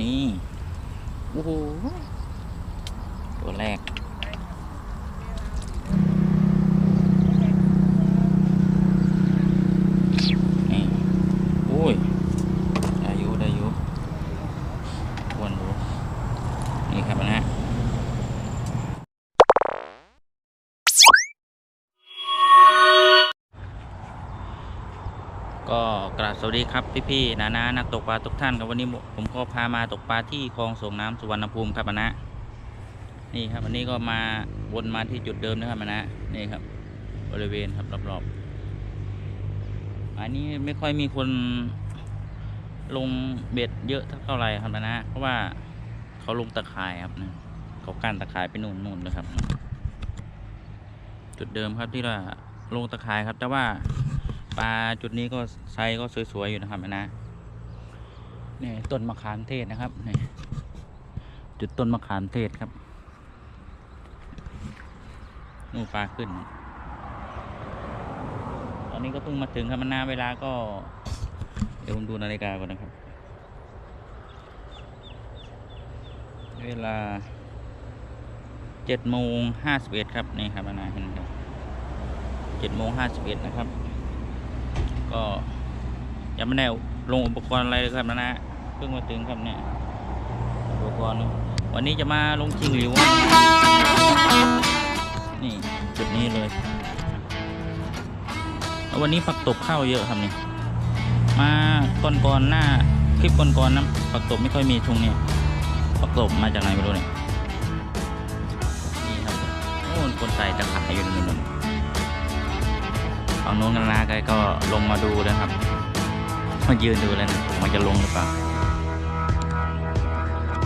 นี่ โอ้โห ตัวแรก วัสดีครับพี่ๆนานานักตกปลาทุกท่านครับวันนี้ผมก็พามาตกปลาที่คลองส่งน้ำสุวรรณภูมิครับนะนี่ครับวันนี้ก็มาวนมาที่จุดเดิมนะครับนะนี่ครับ บริเวณครับรอบๆอันนี้ไม่ค่อยมีคนลงเบ็ดเยอะเท่าไหร่ครับนะเพราะว่าเขาลงตะข่ายครับนะเขากั้นตะข่ายไปนู่นนู่นนะครับ จุดเดิมครับที่ว่าลงตะข่ายครับ แต่ว่า ปลาจุดนี้ก็ไซส์ก็สวยๆอยู่นะครับนะนี่ต้นมะขามเทศนะครับนี่จุดต้นมะขามเทศครับนู่นปลาขึ้น ตอนนี้ก็เพิ่งมาถึงครับมันนาเวลาก็ เดี๋ยวผมดูนาฬิกาก่อนนะครับ เวลาเจ็ดโมงห้าสิบเอ็ดครับนี่ครับนาเห็นครับเจ็ดโมงห้าสิบเอ็ดนะครับ ก็ยังไม่ได้ลงอุปกรณ์อะไรเลยครับนะนะเพิ่งมาถึงครับเนี่ยอุปกรณ์วันนี้จะมาลงชิงหลิวนี่จุดนี้เลยแล้ววันนี้ผักตบเข้าเยอะครับเนี่ยมาก่อนก่อนหน้าคลิปก่อนก่อนนะผักตบไม่ค่อยมีช่วงนี้ผักตบมาจากไหนไม่รู้เนี่ยนี่ครับโอ้คนใส่ตะข่ายอยู่นู่น ฝั่งโน้นกันนะก็ลงมาดูนะครับ มายืนดูเลยนะผมมันจะลงหรือเปล่า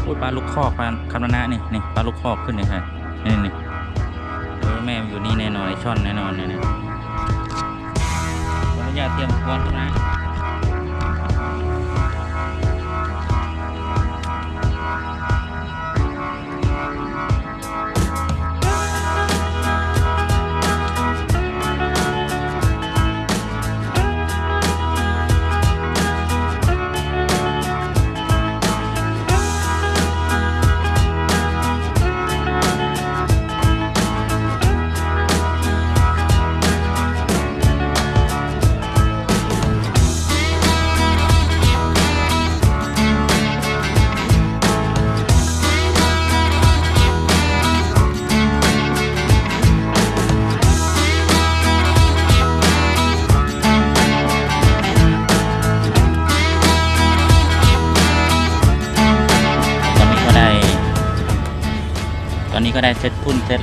พูดปลาลูกคอกปลาคำนะนี่นี่ปลาลูกคอกขึ้นเลยครับนี่นี่เออแม่อยู่นี่แน่นอนช่อนแน่นอนเนี่ยนะขออนุญาตเตรียมกรณ์ครับนะ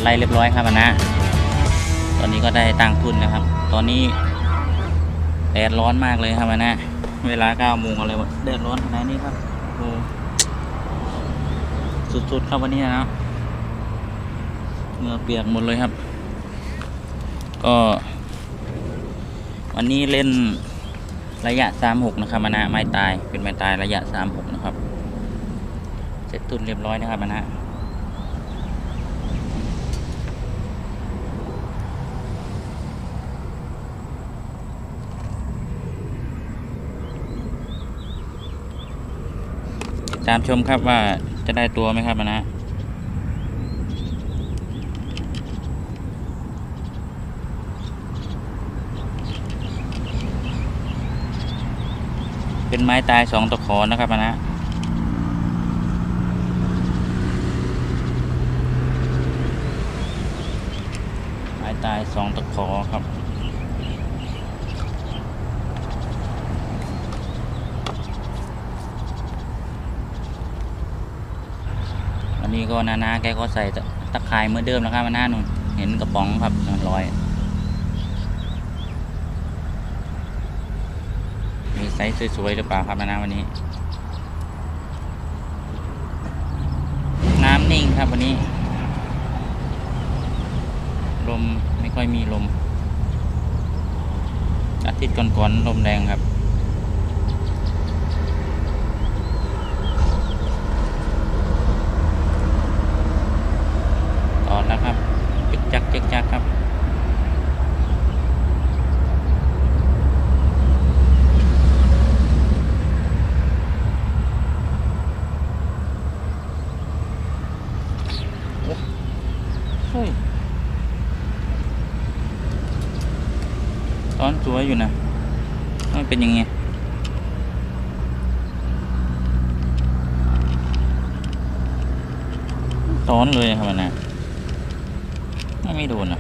ไรเรียบร้อยครับนะ ตอนนี้ก็ได้ตังทุนนะครับ ตอนนี้แดดร้อนมากเลยครับนะ เวลาเก้าโมงอะไรวะแดดร้อนขนาดนี้ครับโอ้สุดๆครับวันนี้นะเหงื่อเปียกหมดเลยครับ ก็ วันนี้เล่นระยะ36นะครับมานะไม้ตายเป็นไม้ตายระยะ36นะครับ เสร็จทุนเรียบร้อยนะครับมานะ ตามชมครับว่าจะได้ตัวไหมครับมานะเป็นไม้ตายสองตะขอนะครับมานะไม้ตายสองตะขอครับ นนี้ก็นานาแกก็ใส่ตะตะข่ายเหมือนเดิมนะครับมาหน้านุ่นเห็นกระป๋องครับนั่นลอย มีไซส์สวยๆหรือเปล่าครับมาหน้าวันนี้ น้ำนิ่งครับวันนี้ ลมไม่ค่อยมีลม อาทิตย์ก่อนๆลมแรงครับ ต่อแล้วครับจึกจักจึกจักครับ อยู่นะมันเป็นยังไงซ้อนเลยครับมันนะไม่โดนอะ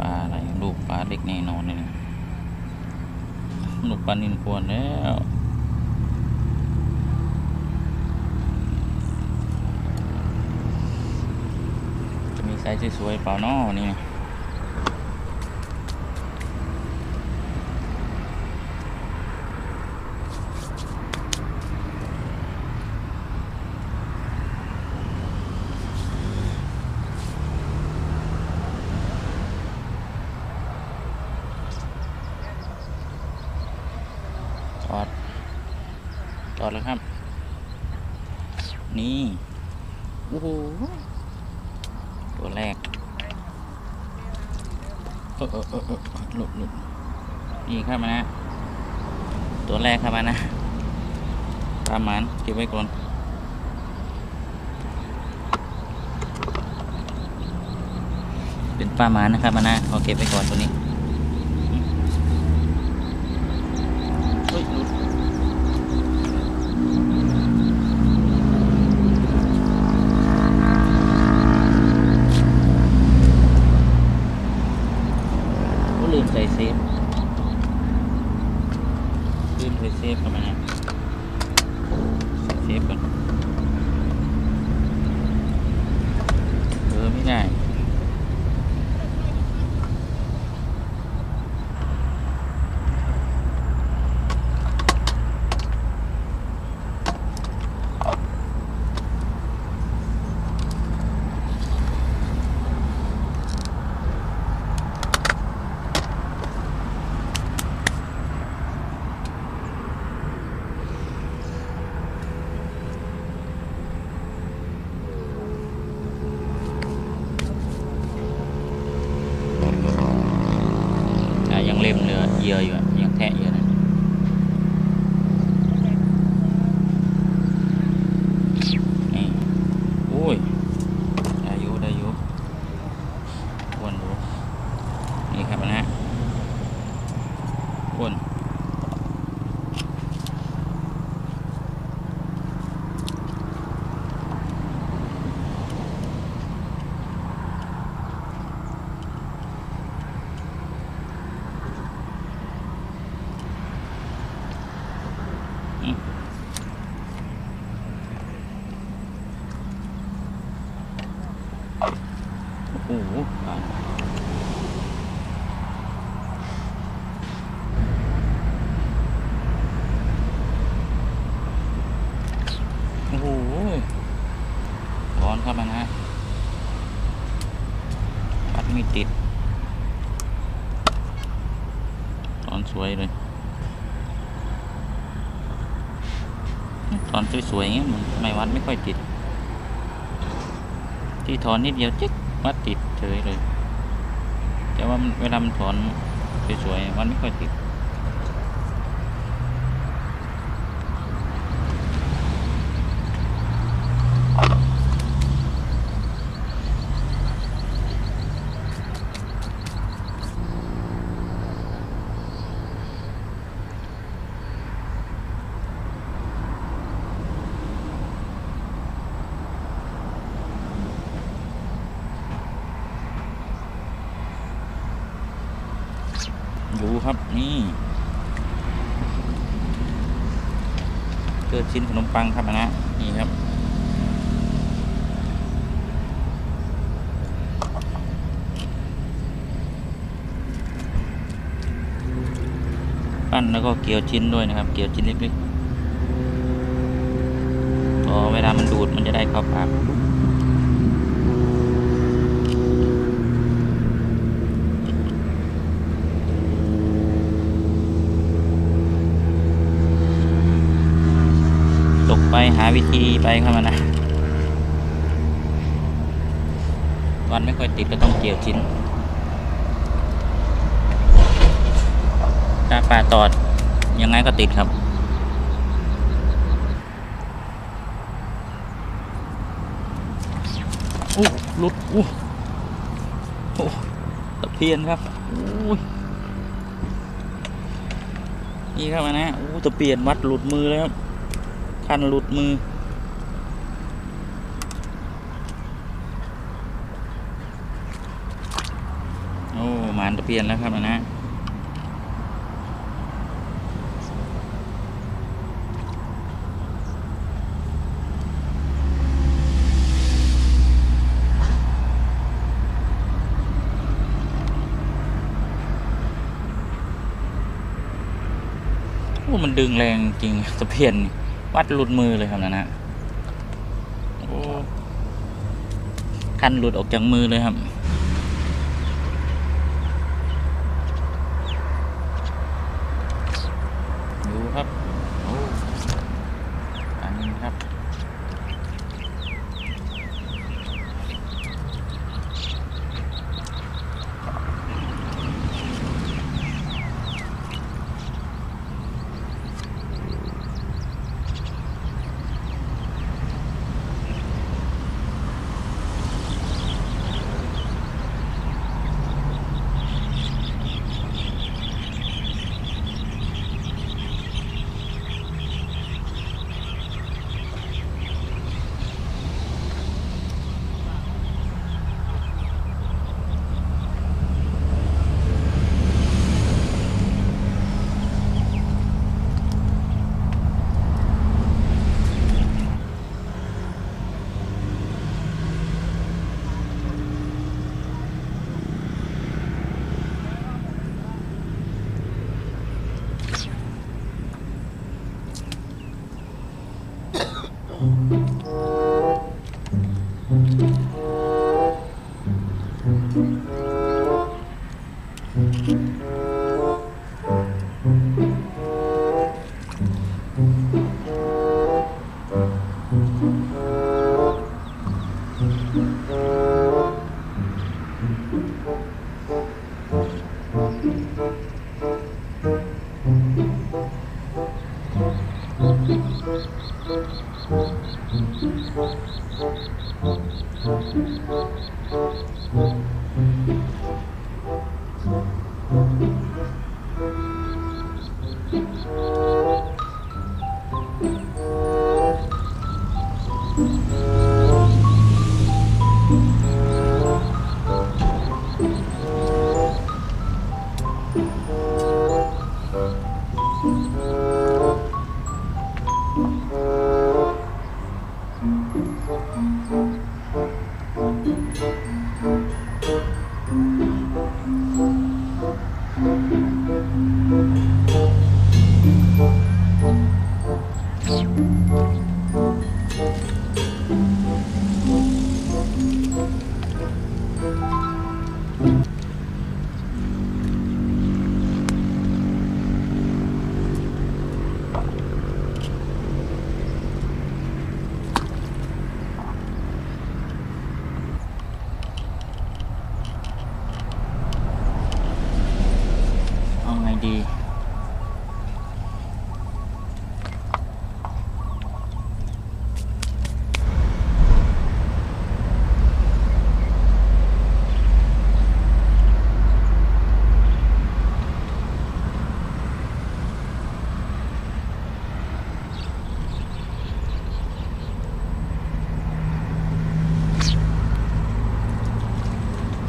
ปลาอะไรลูกปลาเล็กแน่นอนเลยนะลูกปลานินควรแล้วจะมีไซส์สวยๆเปล่าน้อนี่นะ จอดแล้วครับ นี่ โอ้โห ตัวแรกเออเออเออหลุดหลุดนี่ครับมานะ ตัวแรกครับมานะปลาหมานเก็บไว้ก่อนเป็นปลาหมานนะครับมานะขอเก็บไว้ก่อนตัวนี้เฮ้ยหลุดก็ลืมใส่เซฟ ลืมใส่เซฟครับมานะใส่เซฟก่อนเออไม่ได้ อะยังเล่มเหลือเหยื่ออยู่อะยังแทะอยู่นะนี่โอ้ยได้อยู่ได้อยู่อ้วนอยู่นี่ครับนะ อ้วนอืมโอ้โหอ่าโอ้โหร้อนครับมันนะปัดไม่ติดร้อนสวยเลย ตอน สวยๆอย่างเงี้ยมันไม่วัดไม่ค่อยติด ที่ถอนนิดเดียวจิ๊กวัดติดเฉยเลย แต่ว่าเวลามันถอนสวยๆวัดไม่ค่อยติด อยู่ครับนี่เกิดชิ้นขนม ปังธรรมนะนี่ครับปั้นแล้วก็เกี่ยวชิ้นด้วยนะครับ เกี่ยวชิ้นเล็กๆพอเวลามันดูดมันจะได้เข้าปาก ตกไปหาวิธีไปครับมันนะวันไม่ค่อยติดก็ต้องเกี่ยวชิ้นถ้าปลาตอดยังไงก็ติดครับโอ้หลุดโอ้โอ้ตะเพียนครับอุ้ยนี่ครับนะโอ้ตะเพียนวัดหลุดมือแล้วครับ คันหลุดมือ โอ้หมานตะเพียนแล้วครับนะโอ้มันดึงแรงจริงตะเพียน วัดหลุดมือเลยครับนะนะคันหลุดออกจากมือเลยครับดูครับ Oh. เอาไงดี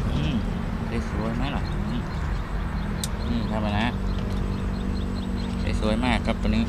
อืมได้สวยไหมล่ะนี่นี่ครับนะได้ส วยมากครับตัวนี้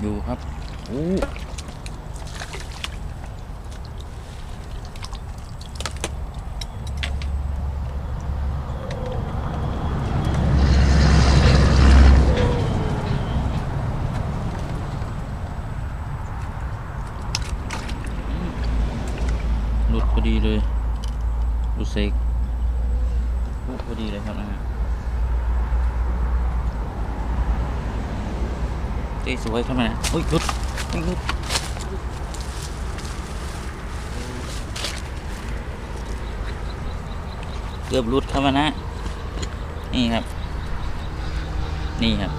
อยู่ครับโอ้หลุดพอดีเลยหลุดเซกพอดีเลยครับนะฮะเจ๊สวยเข้ามานะอุ้ยหลุดอุ้ยหลุด เกือบหลุดเข้ามานะ นี่ครับ นี่ครับ